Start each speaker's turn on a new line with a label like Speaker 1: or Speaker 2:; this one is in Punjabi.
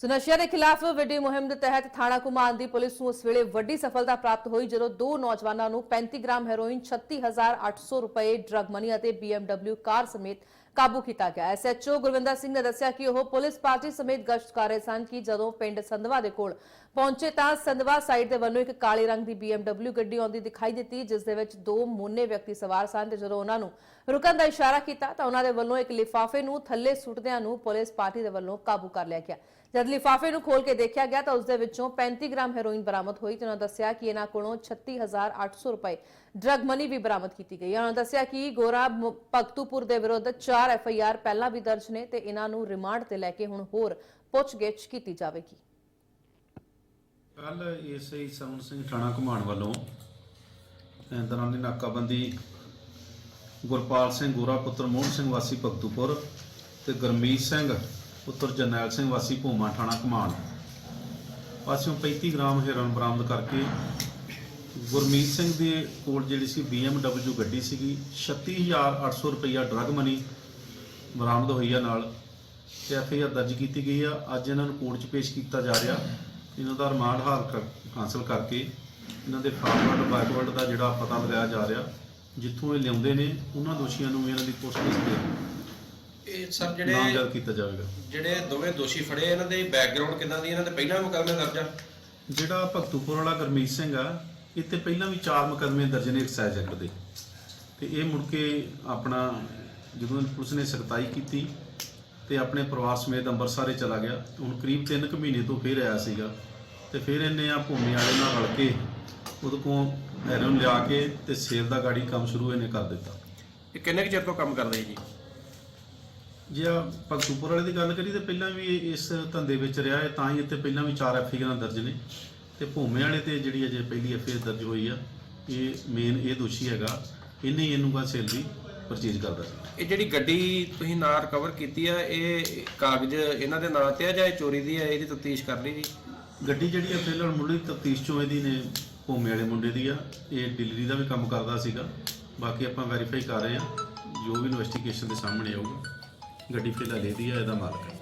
Speaker 1: ਸੋ ਨਸ਼ਿਆਂ ਦੇ ਖਿਲਾਫ ਵੱਡੀ ਮੁਹਿੰਮ ਦੇ ਤਹਿਤ ਥਾਣਾ ਕੁਮਾਨ ਦੀ ਪੁਲਿਸ ਨੂੰ ਇਸ ਵੇਲੇ ਵੱਡੀ ਸਫਲਤਾ ਪ੍ਰਾਪਤ ਹੋਈ, ਜਦੋਂ ਦੋ ਨੌਜਵਾਨਾਂ ਨੂੰ 35 ਗ੍ਰਾਮ ਹੈਰੋਇਨ 36800 ਰੁਪਏ, ਡਰੱਗ ਮਨੀ ਅਤੇ BMW ਕਾਰ ਸਮੇਤ ਕਾਬੂ ਕੀਤਾ ਗਿਆ। ਐਸਐਚਓ ਗੁਰਵਿੰਦਰ ਸਿੰਘ ਨੇ ਦੱਸਿਆ ਕਿ ਉਹ ਪੁਲਿਸ ਪਾਰਟੀ ਸਮੇਤ ਗਸ਼ਤ ਕਰ ਰਹੇ ਸਨ ਕਿ ਜਦੋਂ ਪਿੰਡ ਸੰਧਵਾ ਦੇ ਕੋਲ ਪਹੁੰਚੇ ਤਾਂ ਸੰਧਵਾ ਸਾਈਡ ਦੇ ਵੱਲੋਂ ਇੱਕ ਕਾਲੇ ਰੰਗ ਦੀ BMW ਗੱਡੀ ਆਉਂਦੀ ਦਿਖਾਈ ਦਿੱਤੀ, ਜਿਸ ਦੇ ਵਿੱਚ ਦੋ ਮੋਨੇ ਵਿਅਕਤੀ ਸਵਾਰ ਸਨ ਤੇ ਜਦੋਂ ਉਹਨਾਂ ਨੂੰ ਰੁਕਣ ਦਾ ਇਸ਼ਾਰਾ ਕੀਤਾ ਤਾਂ ਉਹਨਾਂ ਦੇ ਵੱਲੋਂ ਇੱਕ ਲਿਫਾਫੇ ਨੂੰ ਥੱਲੇ ਸੁੱਟਦਿਆਂ ਨੂੰ ਪੁਲਿਸ ਪਾਰਟੀ ਦੇ ਵੱਲੋਂ ਕਾਬੂ ਕਰ ਲਿਆ ਗਿਆ। ਜਦ ਲਿਫਾਫੇ ਨੂੰ ਖੋਲ ਕੇ ਦੇਖਿਆ ਗਿਆ ਤਾਂ ਉਸ ਦੇ ਵਿੱਚੋਂ 35 ਗ੍ਰਾਮ ਹੈਰੋਇਨ ਬਰਾਮਦ ਹੋਈ ਤੇ ਉਹਨਾਂ ਦੱਸਿਆ ਕਿ ਇਹਨਾਂ ਕੋਲੋਂ 36800 ਰੁਪਏ ਡਰਗ ਮਨੀ ਵੀ ਬਰਾਮਦ ਕੀਤੀ ਗਈ। ਹੈ ਉਹਨਾਂ ਦੱਸਿਆ ਕਿ ਗੋਰਾ ਭਗਤੂਪੁਰ ਦੇ ਵਿਰੁੱਧ 4 ਐਫਆਈਆਰ ਪਹਿਲਾਂ ਵੀ ਦਰਜ ਨੇ ਤੇ ਇਹਨਾਂ ਨੂੰ ਰਿਮਾਂਡ ਤੇ ਲੈ ਕੇ ਹੁਣ ਹੋਰ ਪੁੱਛਗਿੱਛ ਕੀਤੀ ਜਾਵੇਗੀ।
Speaker 2: ਕੱਲ ਏਸਆਈ ਸਮਨ ਸਿੰਘ ਥਾਣਾ ਘੁਮਾਣ ਵੱਲੋਂ ਅਹ ਦੌਰਾਨੀ ਨਾਕਾਬੰਦੀ ਗੁਰਪਾਲ ਸਿੰਘ ਗੋਰਾ, ਪੁੱਤਰ ਮੋਹਨ ਸਿੰਘ ਵਾਸੀ ਭਗਤੂਪੁਰ ਤੇ ਗਰਮੀਤ ਸਿੰਘ, ਪੁੱਤਰ ਜਰਨੈਲ ਸਿੰਘ ਵਾਸੀ ਭੂਮਾ ਥਾਣਾ ਘੁਮਾਣ। ਪਾਸਿਓਂ 35 ਗ੍ਰਾਮ ਹੈਰੋਇਨ ਬਰਾਮਦ ਕਰਕੇ ਗੁਰਮੀਤ ਸਿੰਘ ਦੇ ਕੋਲ ਜਿਹੜੀ ਸੀ BMW ਗੱਡੀ ਸੀਗੀ 36800 ਰੁਪਈਆ ਡਰਗ ਮਨੀ ਬਰਾਮਦ ਹੋਈ ਆ ਨਾਲ ਤੇ ਐਫਆਈਆਰ ਦਰਜ ਕੀਤੀ ਗਈ ਆ। ਅੱਜ ਇਹਨਾਂ ਨੂੰ ਕੋਰਟ 'ਚ ਪੇਸ਼ ਕੀਤਾ ਜਾ ਰਿਹਾ। ਇਹਨਾਂ ਦਾ ਰਿਮਾਂਡ ਹਾਲ ਕਰ- ਹਾਸਲ ਕਰਕੇ ਇਹਨਾਂ ਦੇ ਫਾਰਵਰਡ ਬੈਕਵਰਡ ਦਾ ਜਿਹੜਾ ਪਤਾ ਲਗਾਇਆ ਜਾ ਰਿਹਾ ਜਿੱਥੋਂ ਇਹ ਲਿਆਉਂਦੇ ਨੇ ਉਹਨਾਂ ਦੋਸ਼ੀਆਂ ਨੂੰ ਇਹਨਾਂ ਦੀ ਪੁੱਛਗਿੱਛ ਤੇ
Speaker 3: ਇਹ ਸਰ
Speaker 2: ਨਾਮਜ਼ਦ
Speaker 3: ਜਿਹੜੇ
Speaker 2: ਕੀਤਾ ਜਾਵੇਗਾ।
Speaker 3: ਜਿਹੜੇ ਦੋਵੇਂ ਦੋਸ਼ੀ ਫੜੇ ਇਹਨਾਂ ਦੇ ਬੈਕਗ੍ਰਾਉਂਡ ਕਿਦਾਂ ਦੀ ਇਹਨਾਂ ਦੇ ਪਹਿਲਾਂ ਮੁਕੱਦਮੇ ਦਰਜ ਆ?
Speaker 2: ਜਿਹੜਾ ਭਗਤੂਪੁਰ ਵਾਲਾ ਗਰਮੀਤ ਸਿੰਘ ਆ ਤੇ ਪਹਿਲਾਂ ਵੀ ਚਾਰ ਮੁਕੱਦਮੇ ਦਰਜ ਨੇ ਐਕਸਾਈਜ਼ ਐਕਟ ਦੇ। ਤੇ ਇਹ ਮੁੜ ਕੇ ਆਪਣਾ ਜਦੋਂ ਪੁਲਿਸ ਨੇ ਸਖਤਾਈ ਕੀਤੀ ਤੇ ਆਪਣੇ ਪਰਿਵਾਰ ਸਮੇਤ ਅੰਮ੍ਰਿਤਸਰ ਹੀ ਚਲਾ ਗਿਆ ਹੁਣ ਕਰੀਬ 3 ਕੁ ਮਹੀਨੇ ਤੋਂ ਫਿਰ ਆਇਆ ਸੀਗਾ। ਤੇ ਫਿਰ ਇਹਨੇ ਆ ਭੂਮੀ ਵਾਲੇ ਨਾਲ ਰਲ ਕੇ ਉਹਦੇ ਕੋਲ ਹੈਰੋਨ ਲਿਆ ਕੇ ਤੇ ਸੇਲ ਦਾ ਗਾੜੀ ਕੰਮ ਸ਼ੁਰੂ ਇਹਨੇ ਕਰ ਦਿੱਤਾ।
Speaker 3: ਇਹ ਕਿੰਨੇ ਕੁ ਚਿਰ ਤੋਂ ਕੰਮ ਕਰਦੇ ਜੀ?
Speaker 2: ਜੇ ਆ ਭਗਤੂਪੁਰ ਵਾਲੇ ਦੀ ਗੱਲ ਕਰੀ ਤੇ ਪਹਿਲਾਂ ਵੀ ਇਸ ਧੰਦੇ ਵਿੱਚ ਰਿਹਾ ਹੈ ਤਾਂ ਹੀ ਇੱਥੇ ਪਹਿਲਾਂ ਵੀ ਚਾਰ ਐਫਆਈਆਰਾਂ ਦਰਜ ਨੇ। ਤੇ ਭੂਮੇ ਵਾਲੇ ਤੇ ਜਿਹੜੀ ਅਜੇ ਪਹਿਲੀ ਐਫਆਈਆਰ ਦਰਜ ਹੋਈ ਆ ਇਹ ਮੇਨ ਇਹ ਦੋਸ਼ੀ ਹੈਗਾ ਇਹਨੇ ਇਹਨੂੰ ਗਾ ਸੇਲ ਦੀ ਪਰਚੇਜ ਕਰਦਾ ਸੀ
Speaker 3: ਇਹ ਜਿਹੜੀ ਗੱਡੀ ਤੁਸੀਂ ਨਾਂ ਰਿਕਵਰ ਕੀਤੀ ਆ ਇਹ ਕਾਗਜ਼ ਇਹਨਾਂ ਦੇ ਨਾਂ ਤੇ ਆ ਜਾਂ ਇਹ ਚੋਰੀ ਦੀ ਆ ਇਹਦੀ ਤਫਤੀਸ਼ ਕਰ ਲਈ ਜੀ?
Speaker 2: ਗੱਡੀ ਜਿਹੜੀ ਆ ਫਿਲਹਾਲ ਮੁੱਢਲੀ ਤਫਤੀਸ਼ ਚੋਂ ਇਹਦੀ ਨੇ ਭੂਮੇ ਵਾਲੇ ਮੁੰਡੇ ਦੀ ਆ। ਇਹ ਡਿਲੀਵਰੀ ਦਾ ਵੀ ਕੰਮ ਕਰਦਾ ਸੀਗਾ। ਬਾਕੀ ਆਪਾਂ ਵੈਰੀਫਾਈ ਕਰ ਰਹੇ ਆ। ਜੋ ਵੀ ਇਨਵੈਸਟੀਗੇਸ਼ਨ ਦੇ ਸਾਹਮਣੇ ਆਊਗਾ ਗੱਡੀ ਫਿਲਹਾਲ ਇਹਦੀ ਆ ਇਹਦਾ ਮਾਲਕ ਹੈ